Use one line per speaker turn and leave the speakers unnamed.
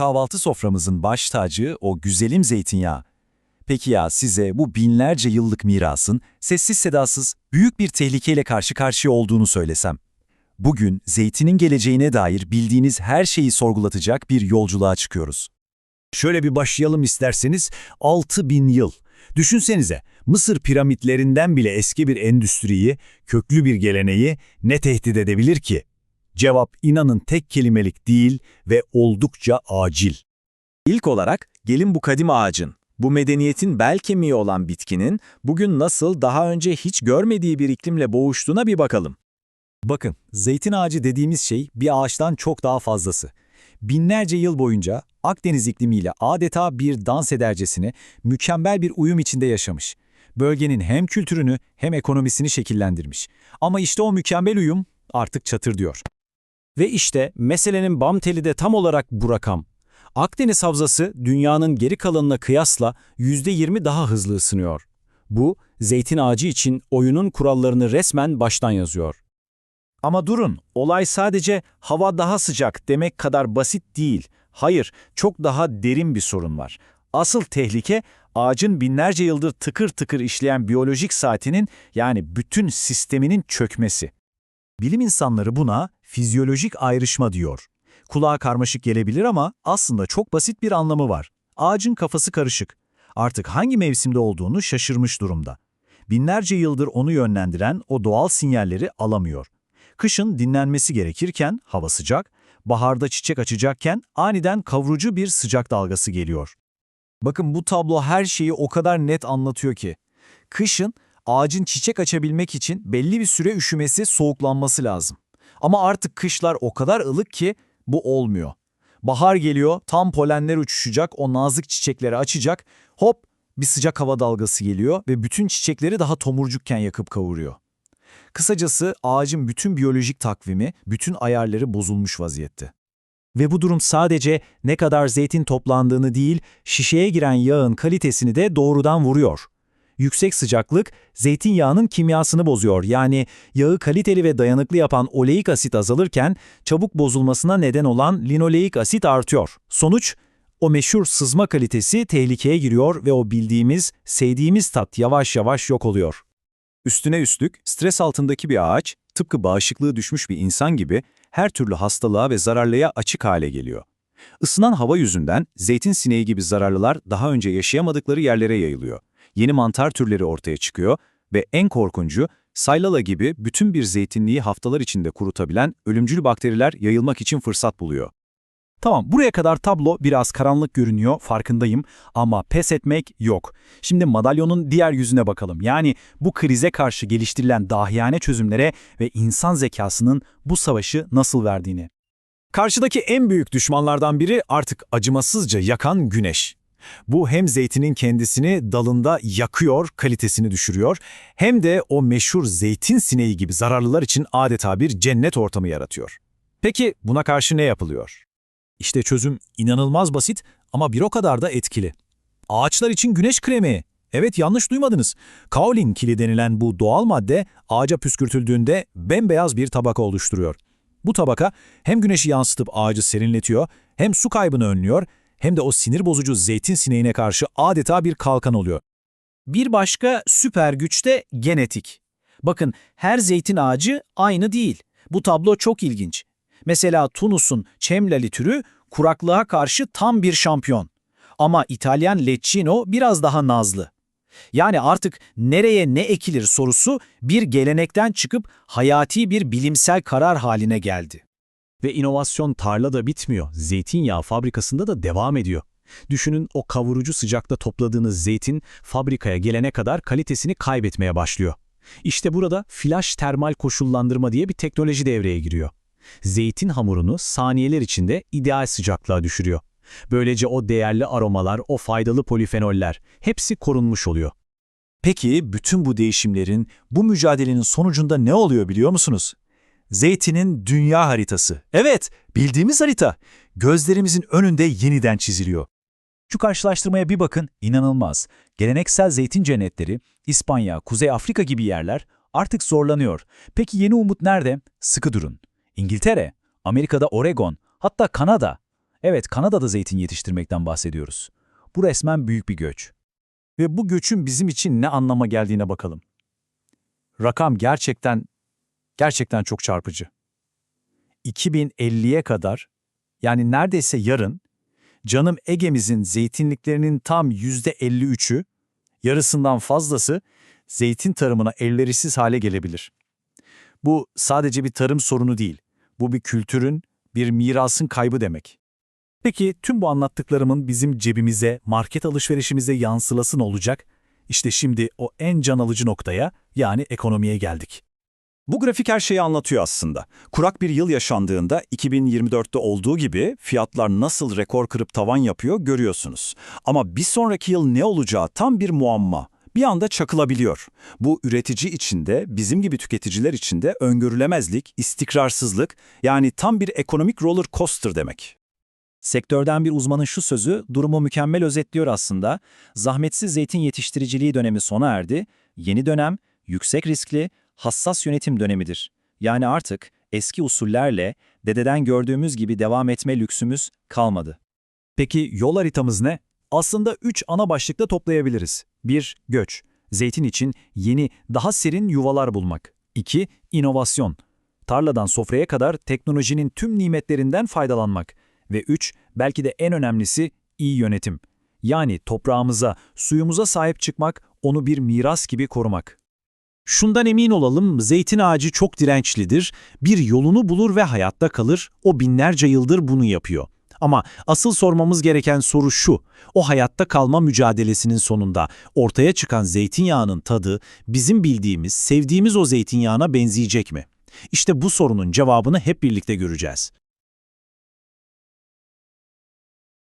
kahvaltı soframızın baş tacı o güzelim zeytinyağı. Peki ya size bu binlerce yıllık mirasın sessiz sedasız büyük bir tehlikeyle karşı karşıya olduğunu söylesem? Bugün zeytinin geleceğine dair bildiğiniz her şeyi sorgulatacak bir yolculuğa çıkıyoruz.
Şöyle bir başlayalım isterseniz 6000 yıl. Düşünsenize Mısır piramitlerinden bile eski bir endüstriyi, köklü bir geleneği ne tehdit edebilir ki? Cevap inanın tek kelimelik değil ve oldukça acil.
İlk olarak gelin bu kadim ağacın, bu medeniyetin bel kemiği olan bitkinin bugün nasıl daha önce hiç görmediği bir iklimle boğuştuğuna bir bakalım.
Bakın, zeytin ağacı dediğimiz şey bir ağaçtan çok daha fazlası. Binlerce yıl boyunca Akdeniz iklimiyle adeta bir dans edercesine mükemmel bir uyum içinde yaşamış. Bölgenin hem kültürünü hem ekonomisini şekillendirmiş. Ama işte o mükemmel uyum artık çatır diyor.
Ve işte meselenin bam teli de tam olarak bu rakam. Akdeniz Havzası dünyanın geri kalanına kıyasla %20 daha hızlı ısınıyor. Bu, zeytin ağacı için oyunun kurallarını resmen baştan yazıyor.
Ama durun, olay sadece hava daha sıcak demek kadar basit değil. Hayır, çok daha derin bir sorun var. Asıl tehlike ağacın binlerce yıldır tıkır tıkır işleyen biyolojik saatinin yani bütün sisteminin çökmesi.
Bilim insanları buna fizyolojik ayrışma diyor. Kulağa karmaşık gelebilir ama aslında çok basit bir anlamı var. Ağacın kafası karışık. Artık hangi mevsimde olduğunu şaşırmış durumda. Binlerce yıldır onu yönlendiren o doğal sinyalleri alamıyor. Kışın dinlenmesi gerekirken hava sıcak, baharda çiçek açacakken aniden kavurucu bir sıcak dalgası geliyor.
Bakın bu tablo her şeyi o kadar net anlatıyor ki. Kışın ağacın çiçek açabilmek için belli bir süre üşümesi, soğuklanması lazım. Ama artık kışlar o kadar ılık ki bu olmuyor. Bahar geliyor, tam polenler uçuşacak, o nazik çiçekleri açacak, hop bir sıcak hava dalgası geliyor ve bütün çiçekleri daha tomurcukken yakıp kavuruyor. Kısacası ağacın bütün biyolojik takvimi, bütün ayarları bozulmuş vaziyette. Ve bu durum sadece ne kadar zeytin toplandığını değil, şişeye giren yağın kalitesini de doğrudan vuruyor. Yüksek sıcaklık zeytinyağının kimyasını bozuyor. Yani yağı kaliteli ve dayanıklı yapan oleik asit azalırken çabuk bozulmasına neden olan linoleik asit artıyor. Sonuç o meşhur sızma kalitesi tehlikeye giriyor ve o bildiğimiz, sevdiğimiz tat yavaş yavaş yok oluyor. Üstüne üstlük stres altındaki bir ağaç, tıpkı bağışıklığı düşmüş bir insan gibi her türlü hastalığa ve zararlıya açık hale geliyor. Isınan hava yüzünden zeytin sineği gibi zararlılar daha önce yaşayamadıkları yerlere yayılıyor. Yeni mantar türleri ortaya çıkıyor ve en korkuncu saylala gibi bütün bir zeytinliği haftalar içinde kurutabilen ölümcül bakteriler yayılmak için fırsat buluyor.
Tamam, buraya kadar tablo biraz karanlık görünüyor, farkındayım ama pes etmek yok. Şimdi madalyonun diğer yüzüne bakalım. Yani bu krize karşı geliştirilen dahiyane çözümlere ve insan zekasının bu savaşı nasıl verdiğini.
Karşıdaki en büyük düşmanlardan biri artık acımasızca yakan güneş. Bu hem zeytinin kendisini dalında yakıyor, kalitesini düşürüyor, hem de o meşhur zeytin sineği gibi zararlılar için adeta bir cennet ortamı yaratıyor. Peki buna karşı ne yapılıyor? İşte çözüm inanılmaz basit ama bir o kadar da etkili. Ağaçlar için güneş kremi. Evet yanlış duymadınız. Kaolin kili denilen bu doğal madde ağaca püskürtüldüğünde bembeyaz bir tabaka oluşturuyor. Bu tabaka hem güneşi yansıtıp ağacı serinletiyor, hem su kaybını önlüyor, hem de o sinir bozucu zeytin sineğine karşı adeta bir kalkan oluyor.
Bir başka süper güç de genetik. Bakın her zeytin ağacı aynı değil. Bu tablo çok ilginç. Mesela Tunus'un çemlali türü kuraklığa karşı tam bir şampiyon. Ama İtalyan Lecchino biraz daha nazlı. Yani artık nereye ne ekilir sorusu bir gelenekten çıkıp hayati bir bilimsel karar haline geldi.
Ve inovasyon tarlada bitmiyor, zeytinyağı fabrikasında da devam ediyor. Düşünün o kavurucu sıcakta topladığınız zeytin fabrikaya gelene kadar kalitesini kaybetmeye başlıyor. İşte burada flash termal koşullandırma diye bir teknoloji devreye giriyor. Zeytin hamurunu saniyeler içinde ideal sıcaklığa düşürüyor. Böylece o değerli aromalar, o faydalı polifenoller hepsi korunmuş oluyor.
Peki bütün bu değişimlerin, bu mücadelenin sonucunda ne oluyor biliyor musunuz? Zeytinin dünya haritası. Evet, bildiğimiz harita. Gözlerimizin önünde yeniden çiziliyor. Şu karşılaştırmaya bir bakın, inanılmaz. Geleneksel zeytin cennetleri, İspanya, Kuzey Afrika gibi yerler artık zorlanıyor. Peki yeni umut nerede? Sıkı durun. İngiltere, Amerika'da Oregon, hatta Kanada.
Evet, Kanada'da zeytin yetiştirmekten bahsediyoruz. Bu resmen büyük bir göç. Ve bu göçün bizim için ne anlama geldiğine bakalım. Rakam gerçekten, gerçekten çok çarpıcı. 2050'ye kadar, yani neredeyse yarın, canım Ege'mizin zeytinliklerinin tam %53'ü, yarısından fazlası zeytin tarımına elverişsiz hale gelebilir. Bu sadece bir tarım sorunu değil, bu bir kültürün, bir mirasın kaybı demek. Peki tüm bu anlattıklarımın bizim cebimize, market alışverişimize yansılası ne olacak? İşte şimdi o en can alıcı noktaya, yani ekonomiye geldik.
Bu grafik her şeyi anlatıyor aslında. Kurak bir yıl yaşandığında 2024'te olduğu gibi fiyatlar nasıl rekor kırıp tavan yapıyor görüyorsunuz. Ama bir sonraki yıl ne olacağı tam bir muamma. Bir anda çakılabiliyor. Bu üretici için de bizim gibi tüketiciler için de öngörülemezlik, istikrarsızlık yani tam bir ekonomik roller coaster demek.
Sektörden bir uzmanın şu sözü durumu mükemmel özetliyor aslında. Zahmetsiz zeytin yetiştiriciliği dönemi sona erdi. Yeni dönem yüksek riskli, hassas yönetim dönemidir. Yani artık eski usullerle dededen gördüğümüz gibi devam etme lüksümüz kalmadı. Peki yol haritamız ne? Aslında üç ana başlıkta toplayabiliriz. 1. Göç. Zeytin için yeni, daha serin yuvalar bulmak. 2. İnovasyon. Tarladan sofraya kadar teknolojinin tüm nimetlerinden faydalanmak. Ve 3. Belki de en önemlisi iyi yönetim. Yani toprağımıza, suyumuza sahip çıkmak, onu bir miras gibi korumak.
Şundan emin olalım, zeytin ağacı çok dirençlidir, bir yolunu bulur ve hayatta kalır, o binlerce yıldır bunu yapıyor. Ama asıl sormamız gereken soru şu, o hayatta kalma mücadelesinin sonunda ortaya çıkan zeytinyağının tadı bizim bildiğimiz, sevdiğimiz o zeytinyağına benzeyecek mi? İşte bu sorunun cevabını hep birlikte göreceğiz.